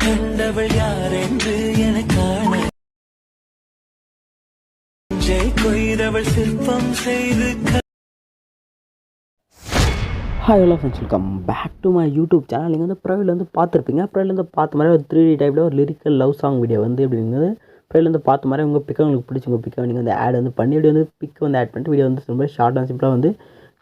கண்டவள் யார் என்று என காண ஜெய் கொய்தவள் சிற்பம் செய்து hi hello friends welcome back to my YouTube channel நீங்கள் வந்து ப்ரைவில் வந்து பார்த்துருப்பீங்க. ப்ரைவில் வந்து பார்த்த மாதிரி ஒரு த்ரீ டி டைப்பில் ஒரு லிரிக்கல் லவ் சாங் வீடியோ வந்து எப்படி இருந்தது பார்த்த மாதிரி உங்கள் பிக்கை உங்களுக்கு பிடிச்சி உங்கள் பிக்கை நீங்கள் வந்து ஆட் வந்து பண்ணி வீடியோ வந்து பிக் வந்து ஆட் பண்ணிட்டு வீடியோ வந்து ரொம்ப ஷார்ட் சிம்பிளாக வந்து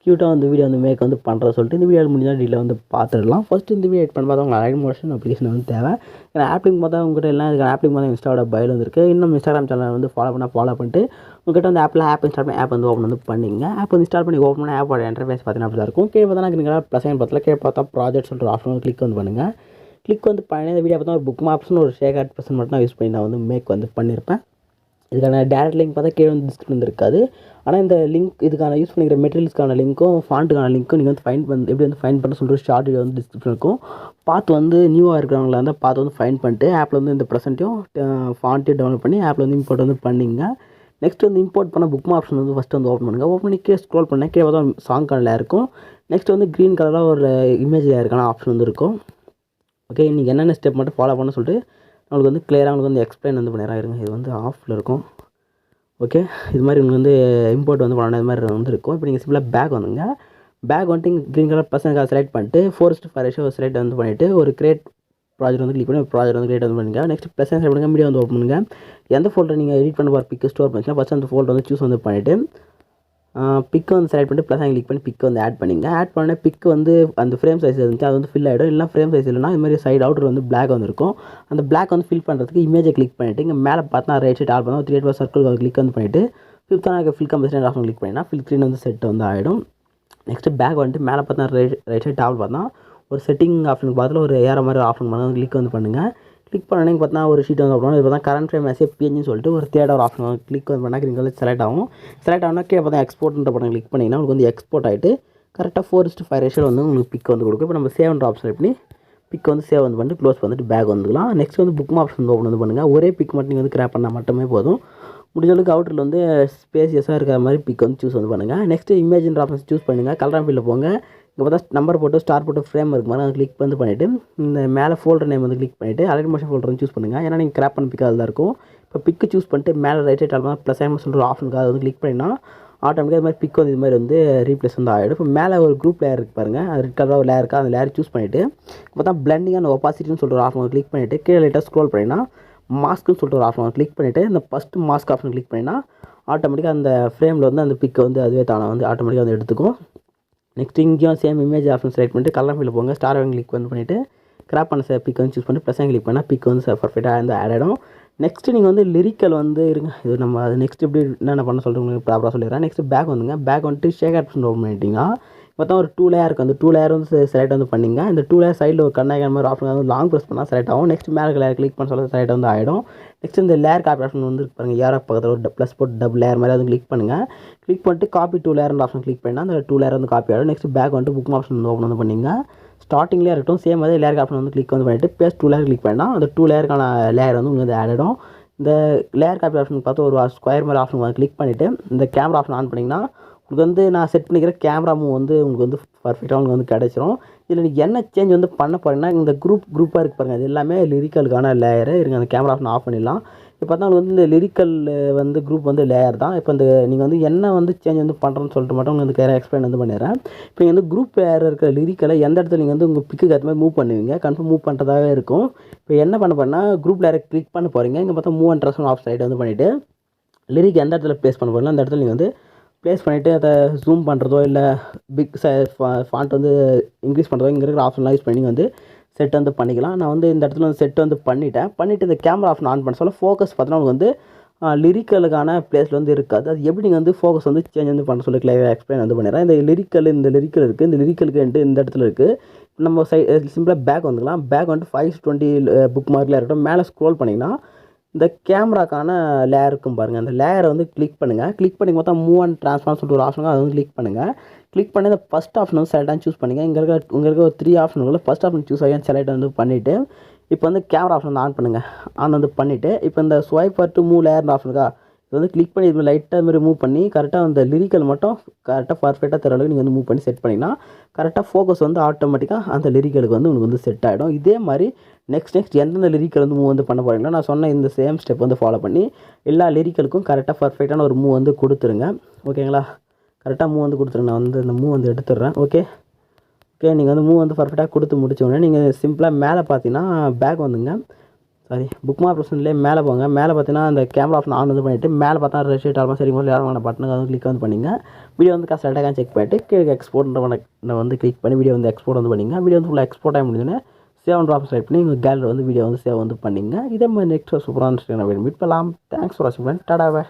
க்யூட்டாக வந்து வீடியோ வந்து மேக் வந்து பண்ணுறத சொல்லிட்டு இந்த வீடியோ முடிஞ்சால் டீலில் வந்து பார்த்துடலாம். ஃபஸ்ட்டு இந்த வீடியோ எட் பண்ண பார்த்தா உங்கள் மோஷன் அப்ளிகேஷன் வந்து தேவை. ஏன்னா ஆப்லிங் பார்த்தா உங்கள்கிட்ட எல்லாம் இதுக்கு ஆப்லிங் பார்த்தா இன்ஸ்டாவோட பயில் வந்துருக்கு இன்னும் இன்ஸ்டாகிராம் சேனல் வந்து ஃபாலோ பண்ணால் ஃபாலோ பண்ணிட்டு உங்கள்கிட்ட வந்து ஆப்பில் ஆப் இன்ஸ்டால் பண்ணி ஆப் வந்து ஓப்பன் வந்து பண்ணிங்க. ஆப் வந்து இன்ஸ்டால் பண்ணி ஓப்பன் பண்ணி ஆப்போட இன்டர்ஃபேஸ் பார்த்தீங்கன்னா அப்படி தான் இருக்கும். கீழே பார்த்தா நீங்கள் ப்ளஸ் சைன் பார்த்தல பார்த்தா ப்ராஜெக்ட் சொல்கிற ஆப்ஷன் கிளிக் வந்து பண்ணுங்கள் கிளிக் வந்து பழைய வீடியோ பார்த்தா ஒரு புக் மாப்ஸ்னு ஒரு ஷேர் ஆட் பர்சன் மட்டும் தான் யூஸ் பண்ணி நான் வந்து மேக் வந்து பண்ணியிருப்பேன். இதுக்கான டேரக்ட் லிங்க் பார்த்தா கீழே வந்து டிஸ்கிரிப்ஷன் இருக்காது ஆனால் இந்த லிங்க் இதுக்கான யூஸ் பண்ணிக்கிற மெட்டீரியல்ஸ்க்கான லிங்க்கும் ஃபாண்ட்டுக்கான லிங்க்கும் நீங்கள் வந்து ஃபைன் பண்ணி எப்படி வந்து ஃபைன் பண்ண சொல்கிற ஷார்ட் வீடியோ வந்து டிஸ்கிரிப்ஷன் இருக்கும். பார்த்து வந்து நியூவாக இருக்கிறவங்கள வந்து பார்த்து வந்து ஃபைன் பண்ணிட்டு ஆப்பில் வந்து இந்த ப்ரெசென்ட்டையும் ஃபாண்ட்டையும் டவுன்லோட் பண்ணி ஆப்பில் வந்து இம்போர்ட் வந்து பண்ணிங்க. நெக்ஸ்ட் வந்து இம்போர்ட் பண்ண புக் ஆப்ஷன் வந்து ஃபஸ்ட்டு வந்து ஓப்பன் பண்ணுங்கள் ஓப்பன் பண்ணி கீழே ஸ்க்ரோல் பண்ணேன் கீழே பார்த்தா சாங் கலரில் இருக்கும். நெக்ஸ்ட் வந்து க்ரீன் கலராக ஒரு இமேஜில் இருக்கான ஆப்ஷன் வந்து இருக்கும். ஓகே நீங்கள் என்னென்ன ஸ்டெப் மட்டும் ஃபாலோ பண்ண சொல்லிட்டு நம்மளுக்கு வந்து கிளியராக உங்களுக்கு வந்து எக்ஸ்பிளைன் வந்து பண்ணிடுறேன் இருங்க இது வந்து ஆஃபில் இருக்கும். ஓகே இது மாதிரி உங்களுக்கு வந்து இம்போர்ட் வந்து பண்ணணும் இது மாதிரி வந்து இருக்கும். இப்போ நீங்கள் சிம்பிளாக பேக் வந்துங்க பேக் வந்துட்டு இங்கே க்ரீன் கலர் பசங்க செலக்ட் பண்ணிட்டு ஃபோர்ஸ்ட் ஃபைவ் ரேஷோ செலக்ட் வந்து பண்ணிவிட்டு ஒரு கிரேட் ப்ராஜெக்ட் வந்து கிளிக் பண்ணி ப்ராஜெக்ட் வந்து கிரியேட் வந்து பண்ணுங்கள் நெக்ஸ்ட் ப்ளஸ் செலக்ட் பண்ணுங்க மீடியா வந்து ஓப்பன் பண்ணுங்கள் எந்த ஃபோல்டர் நீங்கள் எடிட் பண்ண போகிற பிக்கு ஸ்டோர் பண்ணிச்சுன்னா ஃபஸ்ட் அந்த ஃபோல்டர் வந்து சூஸ் வந்து பண்ணிவிட்டு பிக்கை வந்து செலக்ட் பண்ணிட்டு ப்ளஸ் கிளிக் பண்ணி பிக்கை வந்து ஆட் பண்ணிங்க. ஆட் பண்ண பிக் வந்து அந்த ஃப்ரேம் சைஸ் இருந்துச்சு. அது வந்து ஃபில் ஆகிடும் இல்லை ஃப்ரேம் சைஸ் இல்லைனா இது மாதிரி சைடு அவுட்டர் வந்து பிளாக் வந்துருக்கும். அந்த பிளாக் வந்து ஃபில் பண்ணுறதுக்கு இமேஜை கிளிக் பண்ணிவிட்டு இங்கே மேலே பார்த்தா ரைட் சைட் ஆட் பண்ணால் த்ரீ எயிட் சர்க்கிள் கிளிக் வந்து பண்ணிவிட்டு ஃபிஃப்த்தாக ஃபில் கம்பெனி ஆப்ஷன் கிளிக் பண்ணினா ஃபில் ஸ்க்ரீன் வந்து செட் வந்து ஆகிடும் நெக்ஸ்ட்டு பேக் வந்துட்டு மேலே பார்த்தா ரைட் ரைட் சைட் டாப் பார்த்தா ஒரு செட்டிங் ஆப்ஷனுக்கு பார்த்துல ஒரு ஏற மாதிரி ஆப்ஷன் பண்ணால் கிளிக் வந்து பண்ணுங்கள் கிளிக் பண்ணனே பார்த்தா ஒரு ஷீட் வந்து ஓப்பன் இப்போ தான் கரண்ட் ஃப்ரேம் மெசேஜ் பிஎன்னு சொல்லிட்டு ஒரு தேர்ட் ஒரு ஆப்ஷன் கிளிக் வந்து பண்ணால் நீங்கள் செலக்ட் ஆகும். செலக்ட் ஆகுனா கீழே பார்த்தா எக்ஸ்போர்ட்ன்ற படம் கிளிக் பண்ணிங்கன்னா உங்களுக்கு வந்து எக்ஸ்போர்ட் ஆகிட்டு கரெக்டாக ஃபோர் இஸ்ட் ஃபைவ் ரேஷியோ வந்து உங்களுக்கு பிக் வந்து கொடுக்கும். இப்போ நம்ம சேவ்ன்ற ஆப்ஷன் பண்ணி பிக் வந்து சேவ் வந்து பண்ணிட்டு க்ளோஸ் பண்ணிட்டு பேக் வந்துக்கலாம். நெக்ஸ்ட் வந்து புக் ஆப்ஷன் வந்து ஓப்பன் வந்து பண்ணுங்கள் ஒரே பிக் மட்டும் நீங்கள் வந்து கிராப் பண்ணால் மட்டுமே போதும். முடிஞ்ச அளவுக்கு அவுட்டரில் வந்து ஸ்பேசியஸாக இருக்கிற மாதிரி பிக் வந்து சூஸ் வந்து பண்ணுங்கள் நெக்ஸ்ட்டு இமேஜின் ஆப்ஷன் சூஸ் பண்ணுங்கள் கலர் ஃபீல்டில் போங்க. இங்கே பார்த்தா நம்பர் போட்டு ஸ்டார் போட்டு ஃப்ரேம் இருக்கு மாதிரி அதை கிளிக் வந்து பண்ணிவிட்டு இந்த மேலே ஃபோல்டர் நேம் வந்து கிளிக் பண்ணிவிட்டு அலைட் மோஷன் ஃபோல்டர் வந்து சூஸ் பண்ணுங்கள் ஏன்னா நீங்கள் கிராப் பண்ண பிக் அதில் இருக்கும். இப்போ பிக்கு சூஸ் பண்ணிட்டு மேலே ரைட் சைட் ஆல்மா ப்ளஸ் ஐம் சொல்கிற ஆப்ஷனுக்கு அதை வந்து கிளிக் பண்ணினா ஆட்டோமேட்டிக்காக இது மாதிரி பிக் வந்து இது மாதிரி வந்து ரீப்ளேஸ் வந்து ஆகிடும் இப்போ மேலே ஒரு குரூப் லேயர் இருக்கு பாருங்கள் அது ரெட் கலராக ஒரு லேயர் இருக்கா? அந்த லேயர் சூஸ் பண்ணிவிட்டு பார்த்தா பிளண்டிங் அண்ட் ஒப்பாசிட்டின்னு சொல்கிற ஆஃப் கிளிக் பண்ணிவிட்டு கீழே லைட்டாக ஸ்க்ரோல் பண்ணினா மாஸ்க்குன்னு சொல்லிட்டு ஒரு ஆப்ஷன் கிளிக் பண்ணிவிட்டு இந்த ஃபஸ்ட்டு மாஸ்க் ஆப்ஷன் கிளிக் பண்ணினா ஆட்டோமேட்டிக்காக அந்த ஃப்ரேமில் வந்து அந்த பிக்கை வந்து அதுவே தானே வந்து ஆட்டோமேட்டிக்காக வந்து எடுத்துக்கும். நெக்ஸ்ட் இங்கேயும் சேம் இமேஜ் ஆப்ஷன் செலக்ட் பண்ணிட்டு கலர் ஃபீல்டில் போங்க. ஸ்டார் கிளிக் வந்து பண்ணிவிட்டு கிராப் பண்ண சார் பிக் வந்து சூஸ் பண்ணி ப்ளஸ் கிளிக் பண்ணால் பிக் வந்து சார் பர்ஃபெக்டாக வந்து ஆட் ஆகிடும் நெக்ஸ்ட்டு நீங்கள் வந்து லிரிக்கல் வந்து இருங்க. இது நம்ம அது நெக்ஸ்ட் எப்படி என்னென்ன பண்ண சொல்லிட்டு உங்களுக்கு ப்ராப்பராக சொல்லிடுறேன். நெக்ஸ்ட் பேக் வந்துங்க. பேக் வந்துட்டு ஷேக் ஆப்ஷன் ஓப்பன் பண்ணிட்டீங்கன்னா மொத்தம் ஒரு டூ லேயர் இருக்குது அந்த டூ லேயர் வந்து செலக்ட் வந்து பண்ணிங்க. இந்த டூ லேயர் சைடில் ஒரு கண்ணாக மாதிரி ஆப்ஷன் வந்து லாங் ப்ரெஸ் பண்ணால் செலக்ட் ஆகும். நெக்ஸ்ட் மேலே லேயர் கிளிக் பண்ண சொல்ல செலக்ட் வந்து ஆகிடும் நெக்ஸ்ட் இந்த லேயர் காப்பி ஆப்ஷன் வந்து பாருங்கள் ஏரோ பக்கத்தில் ஒரு ப்ளஸ் போட்டு டபுள் லேயர் மாதிரி வந்து கிளிக் பண்ணுங்கள் கிளிக் பண்ணிட்டு copy to layer option click பண்ணால் அந்த டூ லேயர் வந்து காப்பி ஆகிடும் நெக்ஸ்ட் பேக் வந்துட்டு புக் ஆப்ஷன் வந்து ஓப்பன் வந்து பண்ணிங்க. ஸ்டார்டிங்லேயே இருக்கட்டும் சேம் அதே லேயர் ஆப்ஷன் வந்து கிளிக் வந்து பண்ணிவிட்டு பேஸ் டூ லேயர் கிளிக் பண்ணால் அந்த டூ லேயருக்கான லேயர் வந்து உங்களுக்கு வந்து ஆட் ஆகிடும் இந்த லேயர் காப்பி ஆப்ஷன் பார்த்து ஒரு ஸ்கொயர் மாதிரி ஆப்ஷன் கிளிக் பண்ணிவிட்டு இந்த கேமரா ஆப்ஷன் ஆன் பண்ணிங்கன்னா உங்களுக்கு வந்து நான் செட் பண்ணிக்கிற கேமரா மூவ் வந்து உங்களுக்கு வந்து பர்ஃபெக்டாக உங்களுக்கு வந்து கிடச்சிரும். இதில் நீங்கள் என்ன சேஞ்ச் வந்து பண்ண போகிறீங்கன்னா இந்த குரூப் குரூப்பாக இருக்கு பாருங்கள் இது எல்லாமே லிரிக்கலுக்கான லேயரு இருங்க அந்த கேமரா ஆஃப் ஆஃப் பண்ணிடலாம். இப்போ பார்த்தா உங்களுக்கு வந்து இந்த லிரிக்கல் வந்து குரூப் வந்து லேயர் தான். இப்போ இந்த நீங்கள் வந்து என்ன வந்து சேஞ்ச் வந்து பண்ணுறோன்னு சொல்லிட்டு மட்டும் உங்களுக்கு வந்து எக்ஸ்பிளைன் வந்து பண்ணிடுறேன். இப்போ வந்து குரூப் லேயர் இருக்கிற லிரிக்கலை எந்த இடத்துல நீங்கள் வந்து உங்கள் பிக்கு ஏற்ற மாதிரி மூவ் பண்ணுவீங்க? கன்ஃபார்ம் மூவ் பண்ணுறதாகவே இருக்கும். இப்போ என்ன பண்ண போனால் குரூப் லேயரை கிளிக் பண்ண போகிறீங்க இங்கே பார்த்தா move and dress off side வந்து பண்ணிவிட்டு லிரிக் எந்த இடத்துல ப்ளேஸ் பண்ண போகிறீங்களோ அந்த இடத்துல நீங்கள் வந்து ப்ளேஸ் பண்ணிவிட்டு அதை ஜூம் பண்ணுறதோ இல்லை பிக் சை ஃபாண்ட் வந்து இன்க்ரீஸ் பண்ணுறதோ இங்கே இருக்கிற ஆப்ஷன்லாம் யூஸ் பண்ணி வந்து செட் வந்து பண்ணிக்கலாம். நான் வந்து இந்த இடத்துல வந்து செட் வந்து பண்ணிட்டேன். பண்ணிவிட்டு இந்த கேமரா ஆப்ஷன் ஆன் பண்ண சொல்ல ஃபோக்கஸ் பார்த்தோன்னா உங்களுக்கு வந்து லிரிக்கலுக்கான பிளேஸில் வந்து இருக்காது. அது எப்படி நீங்கள் வந்து ஃபோக்கஸ் வந்து சேஞ்ச் வந்து பண்ண சொல்லி கிளைவாக எக்ஸ்பிளைன் வந்து பண்ணிடுறேன். இந்த லிரிக்கல் இந்த லிரிக்கல் இருக்குது இந்த லிரிக்கலுக்கு இந்த இடத்துல இருக்குது நம்ம சை சிம்பிளாக பேக் வந்துக்கலாம். பேக் வந்துட்டு ஃபைவ் டுவெண்ட்டி புக் மார்க்கில் இருக்கட்டும். மேலே ஸ்க்ரோல் பண்ணிங்கன்னா இந்த கேமராக்கான லேயர் இருக்கும் பாருங்கள் அந்த லேயரை வந்து கிளிக் பண்ணுங்கள் கிளிக் பண்ணி மொத்தம் மூவ் அண்ட் ட்ரான்ஸ்ஃபார்ம் சொல்லிட்டு ஒரு ஆப்ஷன் அதை வந்து கிளிக் பண்ணுங்கள் கிளிக் பண்ணி இந்த ஃபஸ்ட் ஆப்ஷன் வந்து செலக்டாக சூஸ் பண்ணுங்கள் இங்கே இருக்க இங்கே ஒரு three option first option choose ஆகி செலக்ட் வந்து பண்ணிவிட்டு இப்போ வந்து கேமரா ஆப்ஷன் வந்து ஆன் பண்ணுங்கள் ஆன் வந்து பண்ணிவிட்டு இப்போ இந்த swipe to move layer option இருக்கா? இது வந்து கிளிக் பண்ணி இது லைட்டாக மாதிரி மூவ் பண்ணி கரெக்டாக அந்த லிரிக்கல் மட்டும் கரெக்டாக பர்ஃபெக்டாக தர அளவுக்கு நீங்கள் வந்து மூவ் பண்ணி செட் பண்ணிங்கன்னா கரெக்டாக ஃபோக்கஸ் வந்து ஆட்டோமேட்டிக்காக அந்த லிரிக்கலுக்கு வந்து உங்களுக்கு வந்து செட் ஆகிடும் இதே மாதிரி நெக்ஸ்ட் நெக்ஸ்ட் எந்தெந்த லிரிக்கல் வந்து மூவ் வந்து பண்ண போகிறீங்களோ நான் சொன்ன இந்த சேம் ஸ்டெப் வந்து ஃபாலோ பண்ணி எல்லா லிரிக்கலுக்கும் கரெக்டாக பர்ஃபெக்டான ஒரு மூவ் வந்து கொடுத்துருங்க. ஓகேங்களா கரெக்டாக மூவ் வந்து கொடுத்துருங்க. நான் வந்து இந்த மூவ் வந்து எடுத்துடுறேன். ஓகே ஓகே நீங்கள் வந்து மூவ் வந்து பர்ஃபெக்டாக கொடுத்து முடிச்ச உடனே நீங்கள் சிம்பிளாக மேலே பார்த்தீங்கன்னா பேக் வந்துங்க. சாரி புக் மார்க் ஆப்ஷன்லேயே மேலே போங்க. மேலே பார்த்தீங்கன்னா அந்த கேமரா ஆப்ஷன் ஆன் வந்து பண்ணிவிட்டு மேலே பார்த்தா ரெசிட் ஆல்மா சரி முதல்ல யாரும் பட்டனுக்கு வந்து கிளிக் வந்து பண்ணிங்க. வீடியோ வந்து கரெக்டாக செக் பண்ணிட்டு கீழே எக்ஸ்போர்ட்ன்ற வந்து கிளிக் பண்ணி வீடியோ வந்து எக்ஸ்போர்ட் வந்து பண்ணிங்க. வீடியோ வந்து ஃபுல்லாக எக்ஸ்போர்ட் ஆகி முடிஞ்சோடனே சேவ் ஆப்ஷன் செலக்ட் பண்ணி உங்கள் கேலரி வந்து வீடியோ வந்து சேவ் வந்து பண்ணிங்க. இதே மாதிரி நெக்ஸ்ட் சூப்பரான மீட் பண்ணலாம் தேங்க்ஸ் ஃபார் வாட்சிங் டாடாவே